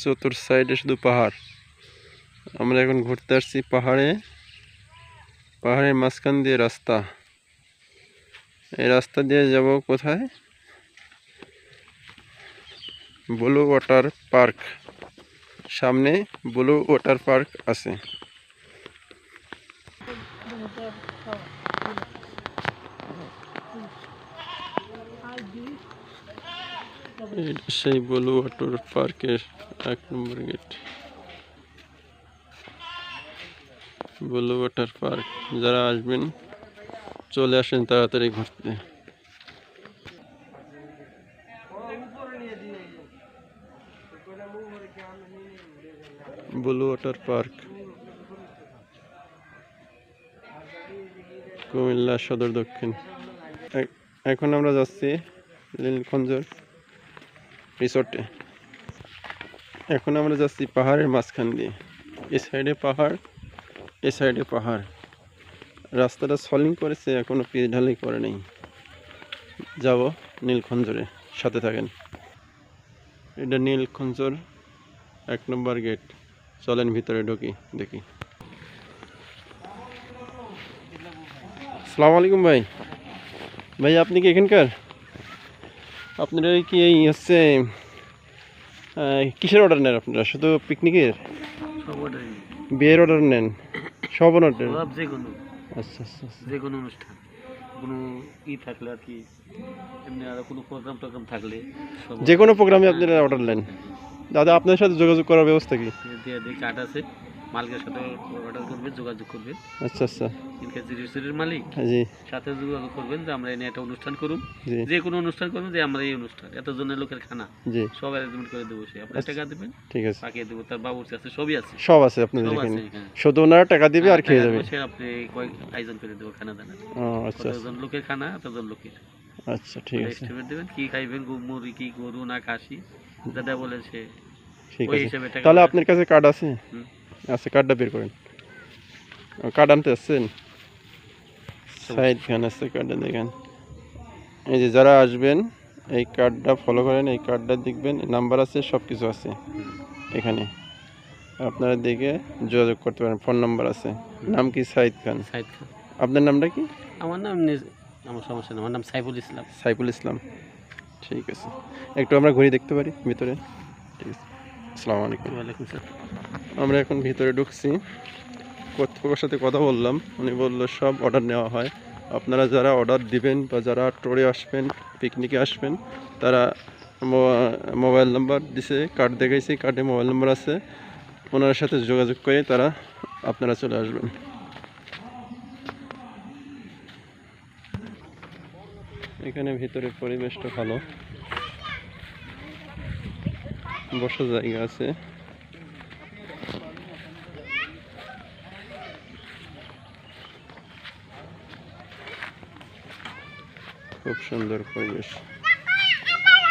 চতুর সাইডে শুধু পাহাড়। আমরা এখন ঘুরতে আসছি পাহাড়ে। পাহাড়ের মাঝখান দিয়ে রাস্তা। এই রাস্তা দিয়ে যাব কোথায়? Blue water park. সামনে ব্লু ওয়াটার পার্ক আছে। সেই ব্লু ওয়াটার পার্কের এক নম্বর গেট। Blue water park. যারা আসবেন, চলে আসেন তাড়াতাড়ি ঘুরতে। Blue water park. কুমিল্লা সদর দক্ষিণ। এখন আমরা যাচ্ছি নীলখঞ্জর রিসোর্টে। এখন আমরা যাচ্ছি পাহাড়ের মাঝখান দিয়ে। এই সাইডে পাহাড় এ সাইডে পাহাড়। রাস্তাটা সলিং করেছে, এখনও পিচ ঢালাই করে নেই। যাব নীলখঞ্জরে, সাথে থাকেন। এটা নীলখঞ্জর এক নম্বর গেট চলেন ভিতরে ঢুকি, দেখি। সালাম আলাইকুম ভাই। ভাই, আপনি কি এখানকার? আপনারা কি এই হচ্ছে কিসের অর্ডার নেন আপনারা? শুধু পিকনিকের বিয়ের অর্ডার নেন? সব অর্ডার যে কোনো। আচ্ছা আচ্ছা আচ্ছা। যে কোনো অনুষ্ঠান। কোনো ই থাকলে আর কি এমনি আর কোনো প্রোগ্রাম টোগ্রাম থাকলে যে কোনো প্রোগ্রামে আপনারা অর্ডার নেন। দাদা আপনার সাথে যোগাযোগ করার ব্যবস্থা কি? কার্ড আছে। মালিকের সাথে অর্ডার করবেন যোগাযোগ করবেন আচ্ছা আচ্ছা। মালিক জি। সাথে যোগাযোগ করবেন যে আমরা এনে একটা অনুষ্ঠান করুন। যে কোনো অনুষ্ঠান করুন যে আমরা এই অনুষ্ঠান এতজনের লোকের খানা। জি। সব অ্যারেঞ্জমেন্ট করে দেবো সে। আপনার টাকা দেবেন ঠিক আছে। পাকিয়ে দেবো। তার বাবুর্চি আছে সবই আছে। সব আছে আপনাদের এখানে। শুধু ওনারা টাকা দিবে আর খেয়ে যাবে। সে আপনি কয়েক আয়োজন করে দেবো খানা দানা ও আচ্ছা। আচ্ছা। কতজন লোকের খানা এতজন লোকের। আচ্ছা ঠিক আছে। দেবেন কি খাইবেন কি গরু না খাসি দাদা বলে সে ঠিক আছে। তাহলে আপনার কাছে কার্ড আছে? হুম। আচ্ছা কার্ডটা বের করেন। কার্ড আনতে আসছেন সাইড ফ্যান আছে কার্ডটা দেখেন। এই যে যারা আসবেন এই কার্ডটা ফলো করেন এই কার্ডটা দেখবেন নাম্বার আছে সব কিছু আছে এখানে। আপনারা দেখে যোগাযোগ করতে পারেন ফোন নাম্বার আছে। নাম কি? সাইদ খান সাইদ খান। আপনার নামটা কি? আমার নাম আমার সমস্যা নেই আমার নাম সাইফুল ইসলাম। সাইফুল ইসলাম। ঠিক আছে। একটু আমরা ঘুরে দেখতে পারি ভিতরে। ঠিক আছে। আসসালামু আলাইকুম। ওয়ালাইকুম সালাম আমরা এখন ভিতরে ঢুকছি। কর্তৃপক্ষের সাথে কথা বললাম। উনি বলল, সব অর্ডার নেওয়া হয়। আপনারা যারা অর্ডার দিবেন বা যারা টোরে আসবেন পিকনিকে আসবেন, তারা মোবাইল নাম্বার দিছে কার্ড দেখাইছে কার্ডে মোবাইল নাম্বার আছে। ওনার সাথে যোগাযোগ করে তারা আপনারা চলে আসবেন। এখানে ভিতরে পরিবেশটা ভালো। বসার জায়গা আছে। খুব সুন্দর পরিবেশ।